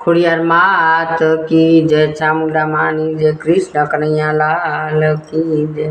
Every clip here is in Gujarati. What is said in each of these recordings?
ખોડિયાર માત કી જય ચામુંડા માની જય કૃષ્ણ કનૈયા લાલ કી જય.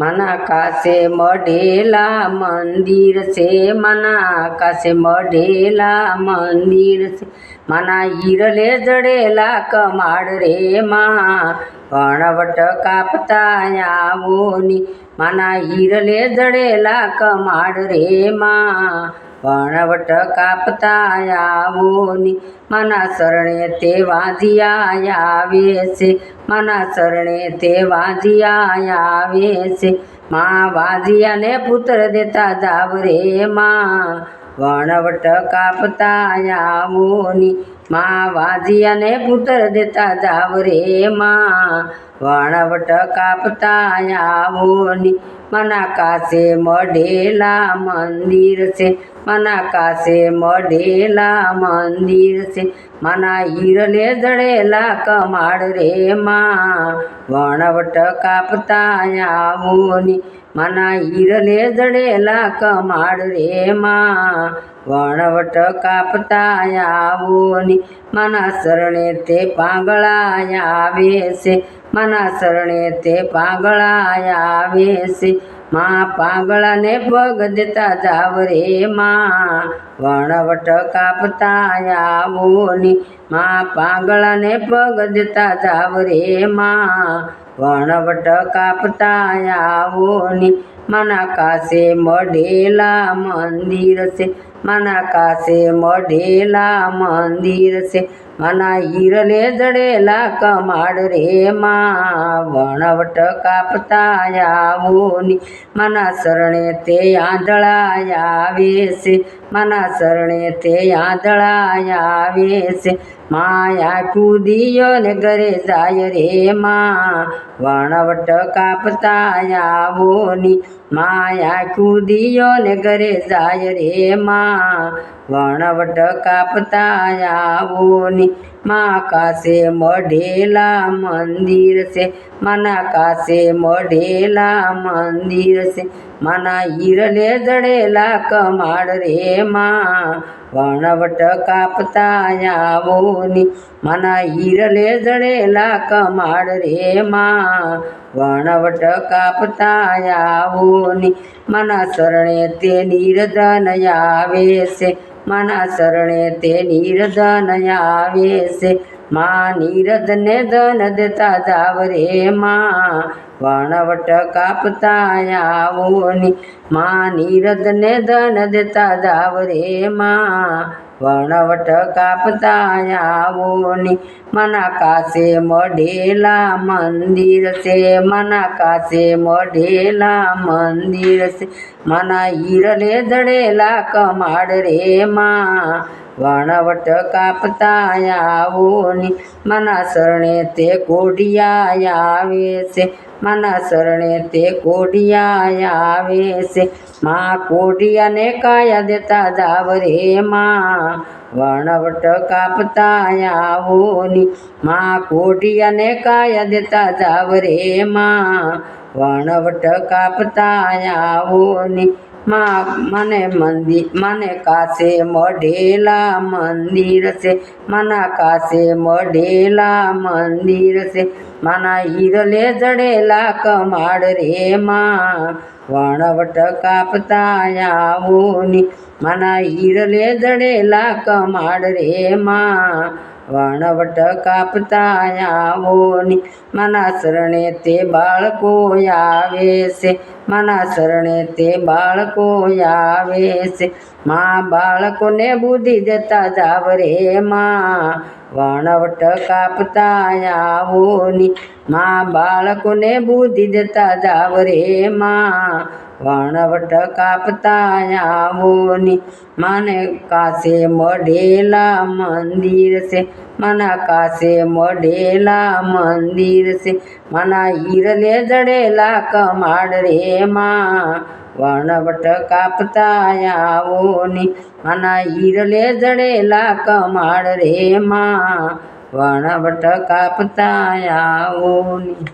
મના કાશે મઢેલા મંદિર છે મના કાશે મઢેલા મંદિર છે. મના હીરલે જડેલા કમાડ રે માં, વણવટ કાપતા આવોની મના હીરલે જડેલા કમાડ રે માં વણવટ કાપતા આવોની મના શરણે તે વાંધિયા આવે છે મના શરણે તે વાંધિયા આવે છે માં વાંધિયાને પુત્ર દેતા જાવ રે માં. વણવટ કાપતા આવોની માં વાજિયાને પુત્ર દેતા જાવ રે માં. વણવટ કાપતા આવોની મના કાશે મઢેલા મંદિર છે. મના કાશે મઢેલા મંદિર છે. મના હીરને જડેલા કમાડ રે માં. વણવટ કાપતા આવોની મના હીરને જડેલા કમાડ રે માં. વણવટ કાપતા આવોની મના શરણે તે પાંગળા આવે છે મના શરણે તે પાંગળા આવે છે માં પાંગળાને પગ દેતા જાવ રે માં. વણવટ કાપતા આવોની માં પાંગળાને પગ દેતા જાવ રે માં. વણવટ કાપતા આવોની મના કાશે મઢેલા મંદિર છે મના કાશે મઢેલા મંદિર છે. મના હીરલે જડેલા કમાડ રે માં, વણવટ કાપતા આવોની. મના શરણે તે આંધળા આવે છે. મના શરણે તે આંધળા આવે છે. માયા કૂદીયો ને ઘરે જાય રે માં, વણવટ કાપતા આવોની. માયા કૂદીયો ને ઘરે જાય રે માં. વણવટ કાપતા આવોની મા કાશે મઢેલા મંદિર છે. મના કાશે મઢેલા મંદિર છે. મના હીરલે જડેલા કમાડ રે માં. વણવટ કાપતા આવોની. મના હીરલે જડેલા કમાડ રે માં. વણવટ કાપતા આવોની. મના શરણે તે નિર્ધન આવે છે. મના શરણે તે નિર્ધન આવે છે. માં નિરધને ધન દેતા જાવ રે માં. વણવટ કાપતા આવોની માં નિરધને ધન દેતા જાવ રે માં. વણવટ કાપતા આવોની મના કાશે મઢેલા મંદિર છે, મના કાશે મઢેલા મંદિર છે. મના હીરને જડેલા કમાડ રે માં. વણવટ કાપતા આવોની મના શરણે તે કોઢિયા આવે છે મના શરણે તે કોઢિયા આવે છે માં કોઢિયાને કાયા દેતા જાવ રે માં. વણવટ કાપતા આવોની માં કોઢિયાને કાયા દેતા જાવ રે માં. વણવટ કાપતા આવોની મને મંદિર મને કાશે મઢેલા મંદિર છે. મના કાશે મઢેલા મંદિર છે. મના હીરલે જડેલા કમાડ રે માં. વણવટ કાપતા આવોની. મના હીરલે જડેલા કમાડ રે માં. વણવટ કાપતા આવોની મના શરણે તે બાળકો આવે છે. મના શરણે તે બાળકો આવે છે. મા બાળકોને બુદ્ધિ દેતા જાવ રે માં વણવટ કાપતા આવોની મા બાળકોને બુદ્ધિ દેતા જાવ રે માં. વણવટ કાપતા આવોની માને કાશે મઢેલા મંદિર છે. મના કાશે મઢેલા મંદિર છે. મના હીરને જડેલા કમાડ રે માં. વણવટ કાપતા આવોની આના ઈરલે જડેલા કમાડ રે માં વણવટ કાપતા આવોની